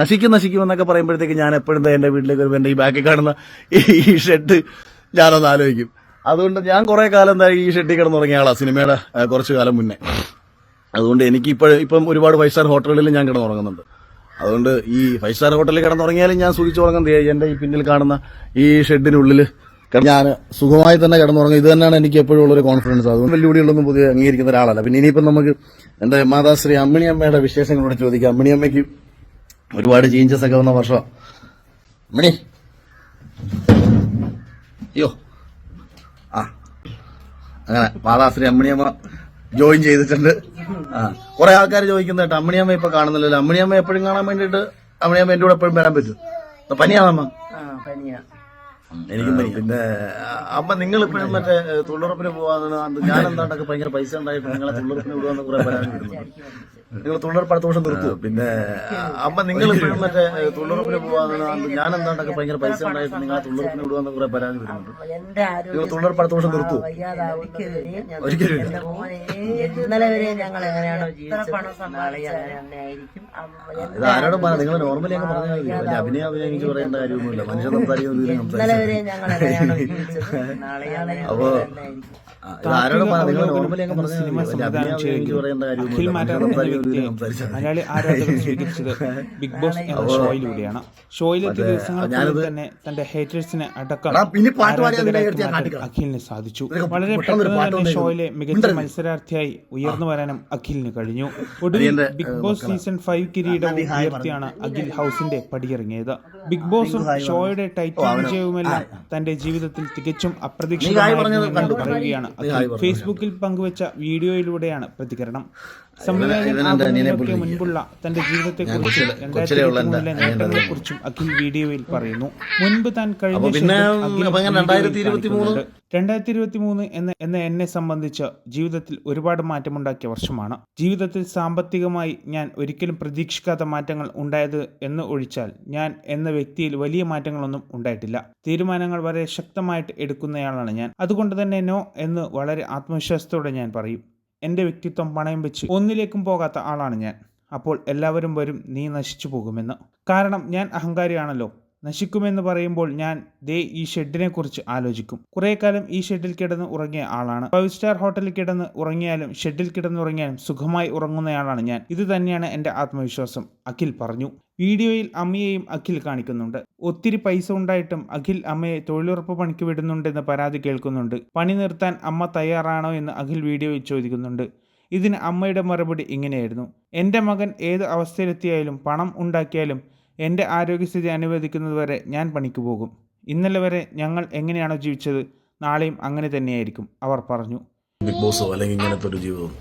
നശിക്കും നശിക്കും എന്നൊക്കെ പറയുമ്പോഴത്തേക്ക് ഞാൻ എപ്പോഴും എന്റെ വീട്ടിലേക്ക് വരുമ്പോൾ ഈ ബാക്കിൽ കാണുന്ന ഈ ഷെഡ് ഞാനൊന്ന് ആലോചിക്കും. അതുകൊണ്ട് ഞാൻ കുറെ കാലം എന്താ ഈ ഷെഡിൽ കിടന്നുറങ്ങിയ ആളാ സിനിമയുടെ കുറച്ച് കാലം മുന്നേ. അതുകൊണ്ട് എനിക്ക് ഇപ്പോഴും ഇപ്പം ഒരുപാട് ഫൈവ് സ്റ്റാർ ഹോട്ടലുകളിൽ ഞാൻ കിടന്നുറങ്ങുന്നുണ്ട്. അതുകൊണ്ട് ഈ ഫൈവ് സ്റ്റാർ ഹോട്ടലിൽ കിടന്നുറങ്ങിയാലും ഞാൻ സൂചിച്ചു ഉറങ്ങുന്നത് എന്റെ ഈ പിന്നിൽ കാണുന്ന ഈ ഷെഡിനുള്ളിൽ ഞാൻ സുഖമായി തന്നെ കിടന്നുറങ്ങും. ഇത് തന്നെയാണ് എനിക്ക് എപ്പോഴും ഉള്ളൊരു കോൺഫിഡൻസ് അതുകൊണ്ട് വെല്ലുവിളികളൊന്നും പുതിയ അംഗീകരിക്കുന്ന ഒരാളല്ല. പിന്നെ ഇനിയിപ്പം നമുക്ക് എന്റെ മാതാശ്രീ അമ്മിണി അമ്മയുടെ വിശേഷങ്ങളോട് ചോദിക്കാം. അമ്മിണി അമ്മയ്ക്ക് ഒരുപാട് ചേഞ്ചസ് ഒക്കെ വന്ന വർഷം. മണി. അയ്യോ. ആ. അങ്ങനെ മാതാശ്രീ അമ്മിണിയമ്മ ജോയിൻ ചെയ്തിട്ടുണ്ട്. ആ. കുറെ ആൾക്കാർ ചോദിക്കുന്ന കേട്ടോ അമ്മിണിയമ്മ ഇപ്പൊ കാണുന്നില്ലല്ലോ. അമ്മിണിയമ്മ എപ്പോഴും കാണാൻ വേണ്ടിട്ട് അമ്മിണിയമ്മ എന്റെ കൂടെ എപ്പോഴും വരാൻ പറ്റും. പനിയാണമ്മ ആ പനിയാ. എനിക്കും പനി പിന്നെ അപ്പൊ അമ്മ നിങ്ങൾ ഇപ്പോഴും മറ്റേ തൊഴിലുറപ്പിന് പോവാന്ന് ഞാൻ എന്താണ്ടൊക്കെ ഭയങ്കര പൈസ ഉണ്ടായിട്ട് നിങ്ങളെ തൊഴിലുറപ്പിന് വിടുവാന്ന് കുറെ പരാതി നിങ്ങൾ തൊഴിലുറപ്പ് അടുത്ത വർഷം നിർത്തുമോ പിന്നെ അപ്പൊ നിങ്ങൾ ഇപ്പോഴും മറ്റേ തൊഴിലുറപ്പിന് പോവാന്ന് ഞാൻ എന്താണ്ടൊക്കെ ഭയങ്കര പൈസ ഉണ്ടായിട്ട് നിങ്ങളെ തൊഴിലുറപ്പിന് വിടുവാന്ന് കുറെ പരാതി വരുന്നുണ്ട്. എന്റെ നിങ്ങൾ തൊഴിലുറപ്പ് അടുത്ത വർഷം നിർത്തുമോ വയ്യാതാവുകയും ഒരിക്കലും ഇന്നലെ വരെ ഞങ്ങൾ എങ്ങനെയാണോ ജീവിച്ചത്? നാളെ അങ്ങനെ തന്നെ ആയിരിക്കും. ഇത് ആരോടും പറ നിങ്ങൾ നോർമലി അങ്ങ് പറഞ്ഞാൽ അഭിനയ അഭിനയ അഭിനയം അഭിനയിച്ച് പറയേണ്ട കാര്യമൊന്നുമില്ല. മനുഷ്യൻ സംസാരിക്കുന്ന രീതിയിൽ ഞങ്ങൾ നാളെ അപ്പോ നോർമലി അങ്ങ് പറഞ്ഞാൽ മതി വലിയ അഭിനയം പറയേണ്ട കാര്യമൊന്നുമില്ല എന്ന സംസാരിച്ചാൽ മതി. മലയാളി ആരാധകർ സ്വീകരിച്ചത് ബിഗ് ബോസ് എന്ന ഷോയിലൂടെയാണ്. ഷോയിലെത്തിയ ദിവസങ്ങൾക്കുള്ളിൽ തന്നെ തന്റെ ഹേറ്റേഴ്സിനെ അടക്കം എടാ, ഇനി പാട്ട് പാടി അതിനെ ആരാധകരാക്കി എടുത്ത് ഞാൻ മാറ്റാൻ കാട്ടിക്കളാം. അഖിലിന് സാധിച്ചു. വളരെ പെട്ടെന്ന് ഒരു പെട്ടെന്ന് പാട്ട് തന്നെ വന്നേക്കുന്നു. ഷോയിലെ മികച്ച മിണ്ടരുത്. മത്സരാർത്ഥിയായി ഉയർന്നു വരാനും അഖിലിന് കഴിഞ്ഞു. ഒടുവിൽ ബിഗ് ബോസ് സീസൺ ഫൈവ് കിരീടവും ഉയർത്തിയാണ് അഖിൽ ഹൗസിന്റെ പടിയിറങ്ങിയത്. ബിഗ് ബോസും ഷോയുടെ ടൈറ്റിൽ വിജയവുമെല്ലാം തന്റെ ജീവിതത്തിൽ തികച്ചും അപ്രതീക്ഷിതമായിരുന്നു എന്ന് പറയുകയാണ്. ഫേസ്ബുക്കിൽ പങ്കുവച്ച വീഡിയോയിലൂടെയാണ് പ്രതികരണം. സംവിധായകൻ മുൻപുള്ള തന്റെ ജീവിതത്തെക്കുറിച്ചും രണ്ടായിരത്തി നേട്ടങ്ങളെക്കുറിച്ചും അഖിൽ വീഡിയോയിൽ പറയുന്നു. മുൻപ് താൻ കഴിഞ്ഞ അപ്പൊ പിന്നെ ഷെഡിൽ അഖിൽ അപ്പൊ എങ്ങനെ വീഡിയോയിൽ 2023? രണ്ടായിരത്തി ഇരുപത്തി മൂന്ന് എന്ന എന്ന എന്നെ സംബന്ധിച്ച് ജീവിതത്തിൽ ഒരുപാട് മാറ്റമുണ്ടാക്കിയ വർഷമാണ്. ജീവിതത്തിൽ സാമ്പത്തികമായി ഞാൻ ഒരിക്കലും പ്രതീക്ഷിക്കാത്ത മാറ്റങ്ങൾ ഉണ്ടായത് എന്ന് ഒഴിച്ചാൽ ഞാൻ എന്ന വ്യക്തിയിൽ വലിയ മാറ്റങ്ങളൊന്നും ഉണ്ടായിട്ടില്ല. തീരുമാനങ്ങൾ വളരെ ശക്തമായിട്ട് എടുക്കുന്നയാളാണ് ഞാൻ. അതുകൊണ്ട് തന്നെ നോ എന്ന് വളരെ ആത്മവിശ്വാസത്തോടെ ഞാൻ പറയും. എന്റെ വ്യക്തിത്വം പണയം വെച്ച് ഒന്നിലേക്കും പോകാത്ത ആളാണ് ഞാൻ. അപ്പോൾ എല്ലാവരും വരും നീ നശിച്ചു പോകുമെന്ന്. കാരണം ഞാൻ അഹങ്കാരിയാണല്ലോ. നശിക്കുമെന്ന് പറയുമ്പോൾ ഞാൻ ദേ ഈ ഷെഡിനെ കുറിച്ച് ആലോചിക്കും. കുറേ കാലം ഈ ഷെഡിൽ കിടന്ന് ഉറങ്ങിയ ആളാണ്. ഫൈവ് സ്റ്റാർ ഹോട്ടലിൽ കിടന്ന് ഉറങ്ങിയാലും ഷെഡിൽ കിടന്ന് ഉറങ്ങിയാലും സുഖമായി ഉറങ്ങുന്നയാളാണ് ഞാൻ. ഇത് തന്നെയാണ് എന്റെ ആത്മവിശ്വാസം. അഖിൽ പറഞ്ഞു. വീഡിയോയിൽ അമ്മയെയും അഖിൽ കാണിക്കുന്നുണ്ട്. ഒത്തിരി പൈസ ഉണ്ടായിട്ടും അഖിൽ അമ്മയെ തൊഴിലുറപ്പ് പണിക്ക് വിടുന്നുണ്ടെന്ന് പരാതി കേൾക്കുന്നുണ്ട്. പണി നിർത്താൻ അമ്മ തയ്യാറാണോ എന്ന് അഖിൽ വീഡിയോയിൽ ചോദിക്കുന്നുണ്ട്. ഇതിന് അമ്മയുടെ മറുപടി ഇങ്ങനെയായിരുന്നു. എന്റെ മകൻ ഏത് അവസ്ഥയിലെത്തിയാലും പണം ഉണ്ടാക്കിയാലും എന്റെ ആരോഗ്യസ്ഥിതി അനുവദിക്കുന്നതുവരെ ഞാൻ പണിക്ക് പോകും. ഇന്നലെ വരെ ഞങ്ങൾ എങ്ങനെയാണോ ജീവിച്ചത് നാളെയും അങ്ങനെ തന്നെയായിരിക്കും അവർ പറഞ്ഞു. ബിഗ് ബോസോ അല്ലെങ്കിൽ ഇങ്ങനത്തെ ഒരു ജീവിതം.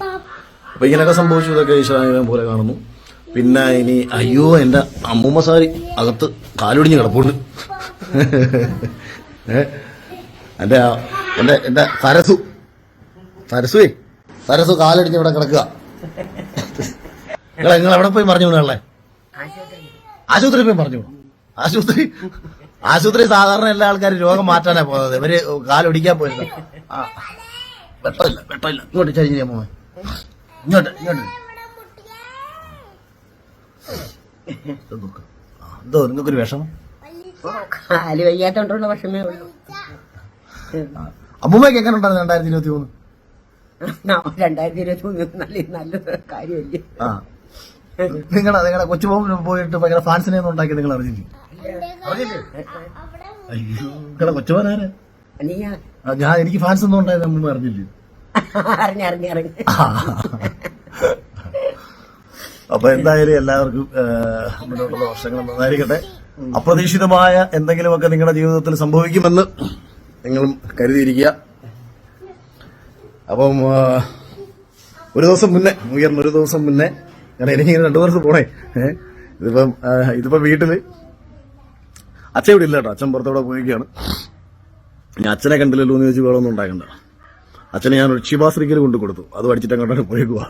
അപ്പൊ ഇങ്ങനെയൊക്കെ സംഭവിച്ചു ഇതൊക്കെ ഈശ്വരാനുഗ്രഹം പോലെ കാണുന്നു. പിന്നെ ഇനി അയ്യോ എന്റെ അമ്മൂമ്മ സാരി അകത്ത് കാലൊടിഞ്ഞ് കിടപ്പുണ്ട്. എന്റെ എന്റെ എന്റെ സരസു സരസുവേ സരസു കാലടിഞ്ഞ് ഇവിടെ കിടക്കുക. നിങ്ങൾ എവിടെ പോയി പറഞ്ഞു വിടാളെ ആശുപത്രി പോയി പറഞ്ഞു. ആശുപത്രി ആശുപത്രി സാധാരണ എല്ലാ ആൾക്കാരും രോഗം മാറ്റാനാ പോകുന്നത്. ഇവർ കാലൊടിക്കാൻ പോയില്ല ആ. വെട്ടമില്ല വെട്ടമില്ല. ഇങ്ങോട്ട് ചരിഞ്ഞ മോൻ ഇങ്ങോട്ട് ഇങ്ങോട്ട്. എന്തോ നിങ്ങൾക്കൊരു വിഷമം കാൽ വയ്യാത്തോണ്ടുള്ള വിഷമേ ഉള്ളൂ. അമ്മൂമ്മയ്ക്ക് എങ്ങനെ ഉണ്ടായിരുന്നു രണ്ടായിരത്തി ഇരുപത്തി മൂന്ന് രണ്ടായിരത്തി ഇരുപത്തി മൂന്ന് നല്ല കാര്യമല്ലേ? നിങ്ങളെ നിങ്ങളുടെ കൊച്ചുമോൻ പോയിട്ട് ഭയങ്കര ഫാൻസിനെ ഒന്നും ഉണ്ടാക്കി നിങ്ങൾ അറിഞ്ഞില്ലേ? അയ്യോ നിങ്ങളെ നീയാ ഞാൻ എനിക്ക് ഫാൻസ് ഒന്നും ഉണ്ടായത് നമ്മൾ അറിഞ്ഞില്ലേ? അപ്പൊ എന്തായാലും എല്ലാവർക്കും മുന്നോട്ടുള്ള വർഷങ്ങൾ നന്നായിരിക്കട്ടെ. അപ്രതീക്ഷിതമായ എന്തെങ്കിലുമൊക്കെ നിങ്ങളുടെ ജീവിതത്തിൽ സംഭവിക്കുമെന്ന് നിങ്ങളും കരുതിയിരിക്കുക. അപ്പം ഒരു ദിവസം മുന്നേ ഉയർന്ന ഒരു ദിവസം മുന്നേ ഞാൻ എനിക്ക് രണ്ടു ദിവസം പോണേ. ഇതിപ്പം ഇതിപ്പം വീട്ടിൽ അച്ഛൻ ഇവിടെ ഇല്ല കേട്ടോ. അച്ഛൻ പുറത്തോടെ പോയിരിക്കുകയാണ്. ഞാൻ അച്ഛനെ കണ്ടില്ലല്ലോ എന്ന് ചോദിച്ച് വേറെ ഒന്നും ഉണ്ടാക്കണ്ട. അച്ഛനെ ഞാൻ ഒരു ശിവാശ്രീക്കൽ കൊണ്ട് കൊടുത്തു. അത് പഠിച്ചിട്ട് അങ്ങോട്ടാണ് പോയേക്കുക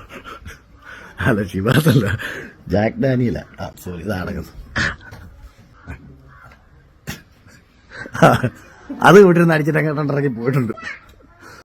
അല്ല ഷിബാസ് അല്ല ജാക്ക് ഡാനിയല. ആ സോറി ഇതാണ് അത് വീട്ടിൽ നിന്ന് അടിച്ചിട്ട് അങ്ങോട്ട് ഇറങ്ങി പോയിട്ടുണ്ട്.